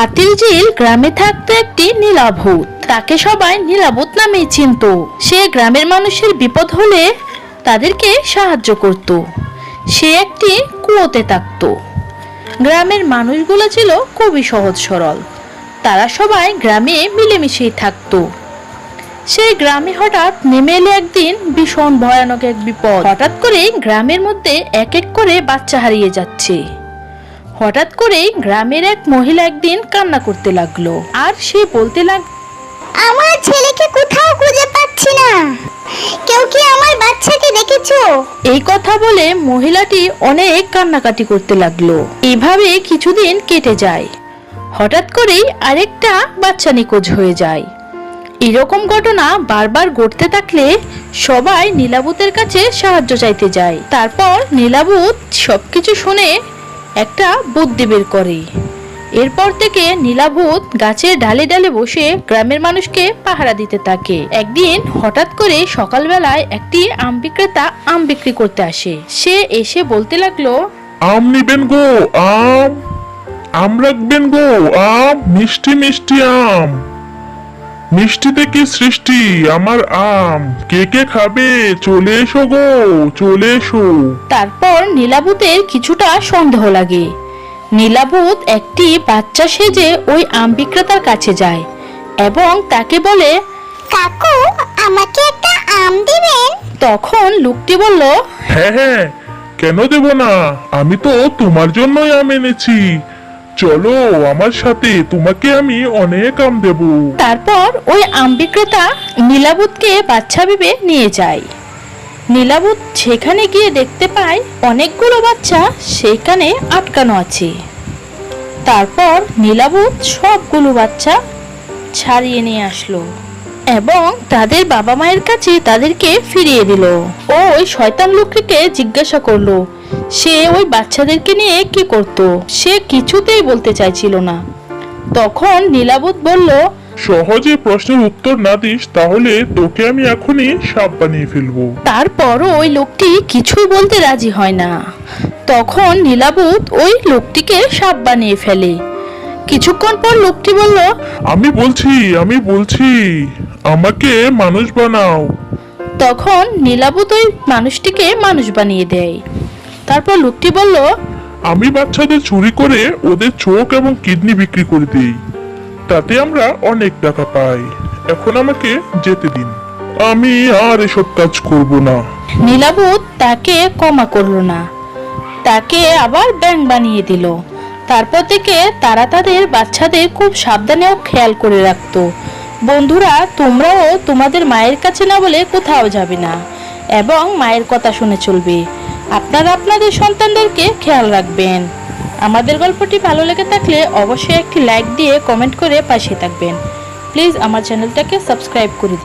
হাতির গ্রামে থাকতো একটি নীলাভূত। তাকে সবাই নীলাভূত নামেই চিনত। সে গ্রামের মানুষের বিপদ হলে তাদেরকে সাহায্য করত। সে একটি কুয়োতে থাকতো। গ্রামের মানুষগুলো ছিল খুবই সহজ সরল। তারা সবাই গ্রামে মিলেমিশেই থাকতো। সেই গ্রামে হঠাৎ নেমে এলো একদিন ভীষণ ভয়ানক এক বিপদ। হঠাৎ করে গ্রামের মধ্যে এক এক করে বাচ্চা হারিয়ে যাচ্ছে। হঠাৎ করেই গ্রামের এক মহিলা একদিন কান্না করতে লাগল। আর সে বলতে লাগ আমার ছেলেকে কোথাও খুঁজে পাচ্ছি না। কেউ কি আমার বাচ্চাকে দেখেছ? এই কথা বলে মহিলাটি অনেক কান্নাকাটি করতে লাগল। এইভাবে কিছুদিন কেটে যায়। হঠাৎ করেই আরেকটা বাচ্চা নিখোঁজ হয়ে যায়। এরকম ঘটনা বারবার ঘটতে থাকলে সবাই নীলাবুতের কাছে সাহায্য চাইতে যায়। তারপর নীলাবুত সবকিছু শুনে একটা বুদ্ধি বের করে। এরপর থেকে নীলাভূত গাছের ডালে ডালে বসে গ্রামের মানুষকে পাহারা দিতে থাকে। একদিন হঠাৎ করে সকালবেলায় একটি আম বিক্রেতা আম বিক্রি করতে আসে। সে এসে বলতে লাগল, আম নিবেন গো, আম। আম রাখবেন গো, আম। মিষ্টি মিষ্টি আম। মিষ্টিতে কি সৃষ্টি? আমার আম। কে কে খাবে? চলে এসো গো চলে এসো। তারপর নীলাভূতের কিছুটা সন্দেহ লাগে। নীলাভূত একটি বাচ্চা সেজে ওই আম বিক্রেতার কাছে যায় এবং তাকে বলে কাকু আমাকে একটা আম দিবেন? তখন লোকটি বলল হ্যাঁ হ্যাঁ কেন দেব না? আমি তো তোমার জন্যই আম এনেছি। চলো, আমার সাথে তোমাকে আমি অনেক আম দেব। তারপর ওই আম বিক্রেতা নীলাবুতকে বাচ্চা ভেবে নিয়ে যায়। নীলাবুত সেখানে গিয়ে দেখতে পায় অনেকগুলো বাচ্চা সেখানে আটকানো আছে। তারপর নীলাবুত সবগুলো বাচ্চা ছাড়িয়ে নিয়ে আসলো এবং তাদের বাবা মায়ের কাছে তাদেরকে ফিরিয়ে দিল। ও ওই শয়তান লোকটিকে জিজ্ঞাসা করল সে ওই বাচ্চাদেরকে নিয়ে কি করত? সে কিছুতেই বলতে চাইছিল না। তখন নীলাবুত বলল সহজে প্রশ্নের উত্তর না দিস তাহলে তোকে আমি এখনই সাপ বানিয়ে ফেলব। তারপরও ওই লোকটি কিছুই বলতে রাজি হয় না। তখন নীলাবুত ওই লোকটিকে সাপ বানিয়ে ফেলে। কিছুক্ষণ পর লোকটি বলল আমি বলছি আমি বলছি আমাকে মানুষ বানাও। তখন নীলাবুত ওই মানুষটিকে মানুষ বানিয়ে দেয়। তারপর লোকটি বলল আমি বাচ্চাদের চুরি করে ওদের চোখ এবং কিডনি বিক্রি করে দিই। তাতে আমরা অনেক টাকা পাই। এখন আমাকে যেতে দিন। আমি আর এসব কাজ করব না। নীলাবুত তাকে ক্ষমা করল না। তাকে আবার ব্যাং বানিয়ে দিল। তারপর থেকে তারা তাদের বাচ্চাদের খুব সাবধানে খেয়াল করে রাখতো। বন্ধুরা তোমরাও তোমাদের মায়ের কাছে না বলে কোথাও যাবে না এবং মায়ের কথা শুনে চলবে। আপনারা আপনাদের সন্তানদেরকে খেয়াল রাখবেন। আমাদের গল্পটি ভালো লেগে থাকলে অবশ্যই একটি লাইক দিয়ে কমেন্ট করে পাশে থাকবেন। প্লিজ আমার চ্যানেলটাকে সাবস্ক্রাইব করে